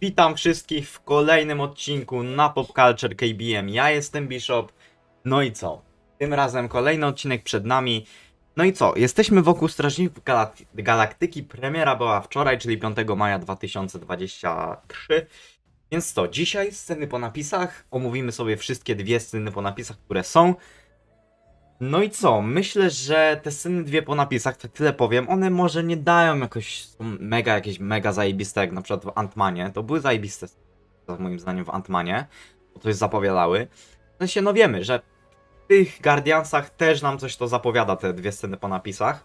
Witam wszystkich w kolejnym odcinku na Pop Culture KBM. Ja jestem Bishop. No i co? Tym razem kolejny odcinek przed nami. No i co? Jesteśmy wokół Strażników Galak- Galaktyki. Premiera była wczoraj, czyli 5 maja 2023. Więc co? Dzisiaj sceny po napisach. Omówimy sobie wszystkie dwie sceny po napisach, które są. No i co? Myślę, że te sceny dwie po napisach, to tyle powiem, one może nie dają jakoś mega, jakieś mega zajebiste, jak na przykład w Antmanie. To były zajebiste, moim zdaniem, w Antmanie, bo coś zapowiadały. W sensie, no wiemy, że w tych Guardiansach też nam coś to zapowiada, te dwie sceny po napisach.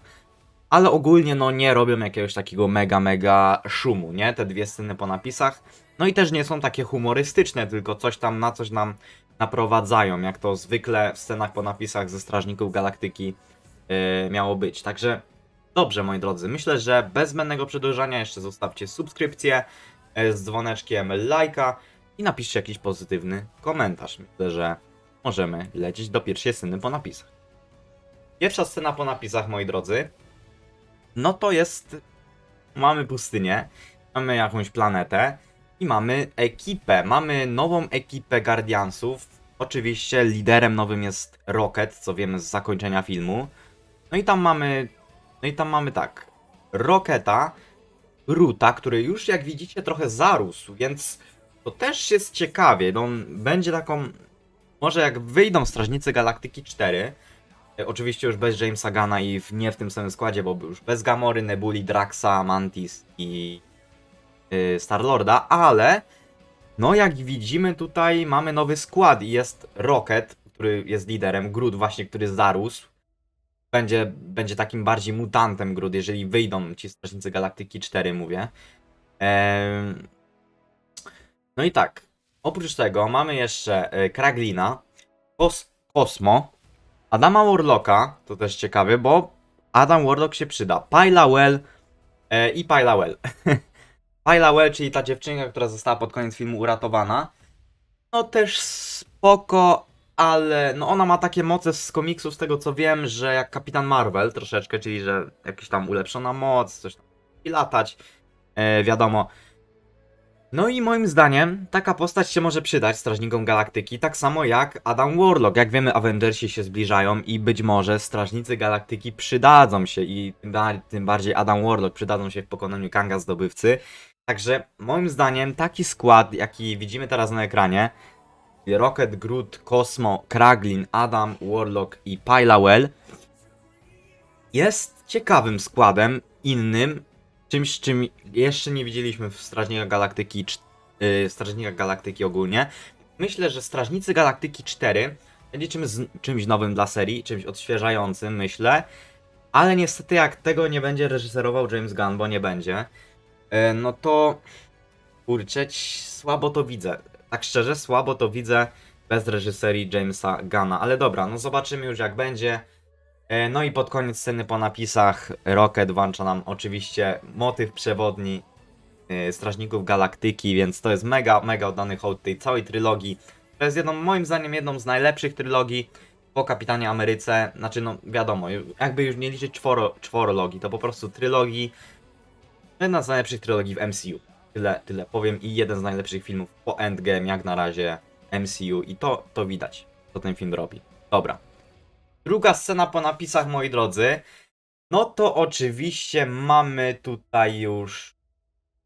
Ale ogólnie, no nie robią jakiegoś takiego mega, mega szumu, nie? Te dwie sceny po napisach. No i też nie są takie humorystyczne, tylko coś tam na coś nam naprowadzają, jak to zwykle w scenach po napisach ze Strażników Galaktyki yy, miało być. Także dobrze, moi drodzy, myślę, że bez zbędnego przedłużania jeszcze zostawcie subskrypcję yy, z dzwoneczkiem, lajka i napiszcie jakiś pozytywny komentarz. Myślę, że możemy lecieć do pierwszej sceny po napisach. Pierwsza scena po napisach, moi drodzy, no to jest... Mamy pustynię, mamy jakąś planetę, i mamy ekipę. Mamy nową ekipę Guardiansów. Oczywiście liderem nowym jest Rocket, co wiemy z zakończenia filmu. No i tam mamy. No i tam mamy tak. Rocketa, Ruta, który już jak widzicie trochę zarósł, więc to też jest ciekawie. No, on będzie taką. Może jak wyjdą Strażnicy Galaktyki 4. e, Oczywiście już bez Jamesa Gana i w, nie w tym samym składzie, bo już bez Gamory, Nebuli, Draxa, Mantis i y, Starlorda, ale no jak widzimy tutaj mamy nowy skład i jest Rocket, który jest liderem, Groot właśnie, który zarósł. Będzie, będzie takim bardziej mutantem Groot, jeżeli wyjdą ci Strażnicy Galaktyki 4, mówię. No i tak, oprócz tego mamy jeszcze e, Kraglina, Kos Kosmo, Adama Warlocka, to też ciekawe, bo Adam Warlock się przyda, Pyla Well e, i Pyla Well. Ayla Well, czyli ta dziewczynka, która została pod koniec filmu uratowana, no też spoko, ale no ona ma takie moce z komiksu, z tego co wiem, że jak Kapitan Marvel troszeczkę, czyli że jakaś tam ulepszona moc, coś tam i latać, e, wiadomo. No i moim zdaniem taka postać się może przydać Strażnikom Galaktyki, tak samo jak Adam Warlock. Jak wiemy, Avengersi się zbliżają i być może Strażnicy Galaktyki przydadzą się i tym bardziej Adam Warlock przydadzą się w pokonaniu Kanga Zdobywcy. Także moim zdaniem taki skład, jaki widzimy teraz na ekranie, Rocket, Groot, Cosmo, Kraglin, Adam, Warlock i Pylawell jest ciekawym składem, innym, czymś, czym jeszcze nie widzieliśmy w Strażnikach Galaktyki, yy, Strażnikach Galaktyki ogólnie. Myślę, że Strażnicy Galaktyki 4 będzie czymś, czymś nowym dla serii, czymś odświeżającym, myślę. Ale niestety jak tego nie będzie reżyserował James Gunn, bo nie będzie, no to kurczę, słabo to widzę. Tak szczerze, słabo to widzę bez reżyserii Jamesa Gana. Ale dobra, no zobaczymy już jak będzie. E, No i pod koniec sceny po napisach Rocket włącza nam oczywiście motyw przewodni e, Strażników Galaktyki, więc to jest mega, mega oddany hołd tej całej trylogii. To jest jedną, moim zdaniem, jedną z najlepszych trylogii po Kapitanie Ameryce. Znaczy, no wiadomo, jakby już nie liczyć czworo, czworologii, to po prostu trylogii Jedna z najlepszych trylogii w MCU. Tyle, tyle powiem i jeden z najlepszych filmów po Endgame jak na razie MCU i to, to widać, co ten film robi. Dobra. Druga scena po napisach, moi drodzy. No to oczywiście mamy tutaj już,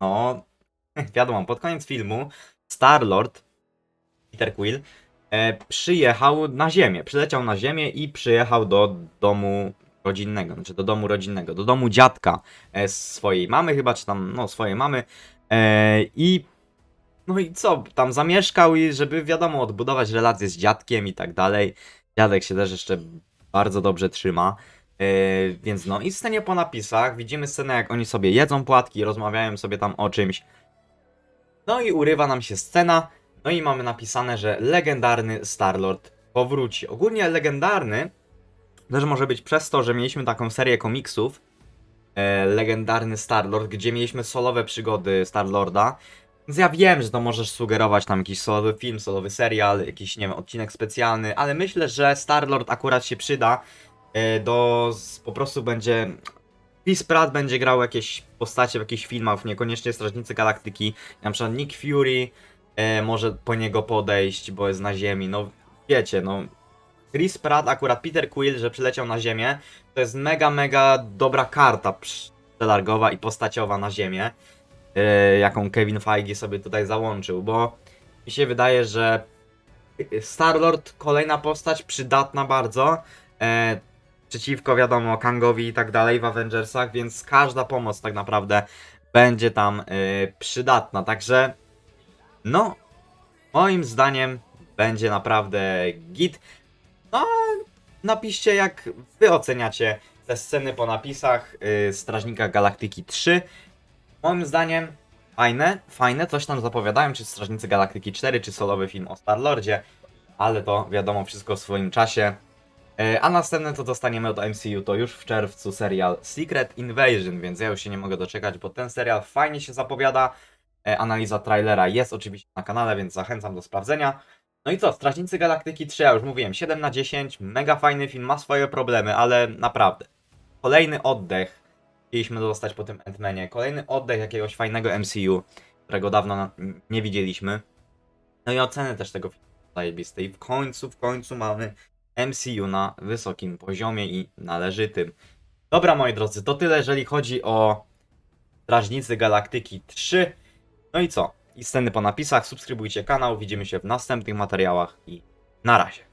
no, wiadomo, pod koniec filmu Star-Lord, Peter Quill, e, przyjechał na ziemię, przyleciał na ziemię i przyjechał do domu rodzinnego, znaczy do domu rodzinnego, do domu dziadka e, swojej mamy chyba, czy tam, no swojej mamy e, i no i co, tam zamieszkał i żeby wiadomo, odbudować relacje z dziadkiem i tak dalej. Dziadek się też jeszcze bardzo dobrze trzyma. E, więc no i scenie po napisach widzimy scenę jak oni sobie jedzą płatki, rozmawiają sobie tam o czymś. No i urywa nam się scena, no i mamy napisane, że legendarny Starlord powróci. Ogólnie legendarny też może być przez to, że mieliśmy taką serię komiksów, e, legendarny Starlord, gdzie mieliśmy solowe przygody Starlorda. Więc ja wiem, że to możesz sugerować tam jakiś solowy film, solowy serial, jakiś, nie wiem, odcinek specjalny, ale myślę, że Starlord akurat się przyda e, do, po prostu będzie Chris Pratt będzie grał jakieś postacie w jakichś filmach, niekoniecznie Strażnicy Galaktyki. Na przykład Nick Fury e, może po niego podejść, bo jest na ziemi. No wiecie, no. Chris Pratt, akurat Peter Quill, że przyleciał na ziemię, to jest mega, mega dobra karta przelargowa i postaciowa na ziemię, e, jaką Kevin Feige sobie tutaj załączył, bo mi się wydaje, że Star-Lord, kolejna postać, przydatna bardzo, e, przeciwko wiadomo Kangowi i tak dalej w Avengersach, więc każda pomoc tak naprawdę będzie tam e, przydatna, także no, moim zdaniem będzie naprawdę git. No, napiszcie jak wy oceniacie te sceny po napisach y, Strażnika Galaktyki 3. Moim zdaniem fajne, fajne, coś tam zapowiadają, czy Strażnicy Galaktyki 4, czy solowy film o Star-Lordzie, ale to wiadomo wszystko w swoim czasie. Y, A następne to dostaniemy od MCU to już w czerwcu serial Secret Invasion, więc ja już się nie mogę doczekać, bo ten serial fajnie się zapowiada. E, Analiza trailera jest oczywiście na kanale, więc zachęcam do sprawdzenia. No i co, Strażnicy Galaktyki 3, ja już mówiłem, 7 na 10, mega fajny film, ma swoje problemy, ale naprawdę. Kolejny oddech, chcieliśmy dostać po tym Ant-Manie, kolejny oddech jakiegoś fajnego MCU, którego dawno nie widzieliśmy. No i oceny też tego filmu zajebiste i w końcu, w końcu mamy MCU na wysokim poziomie i należytym. Dobra moi drodzy, to tyle jeżeli chodzi o Strażnicy Galaktyki 3. No i co? I sceny po napisach, subskrybujcie kanał, widzimy się w następnych materiałach i na razie.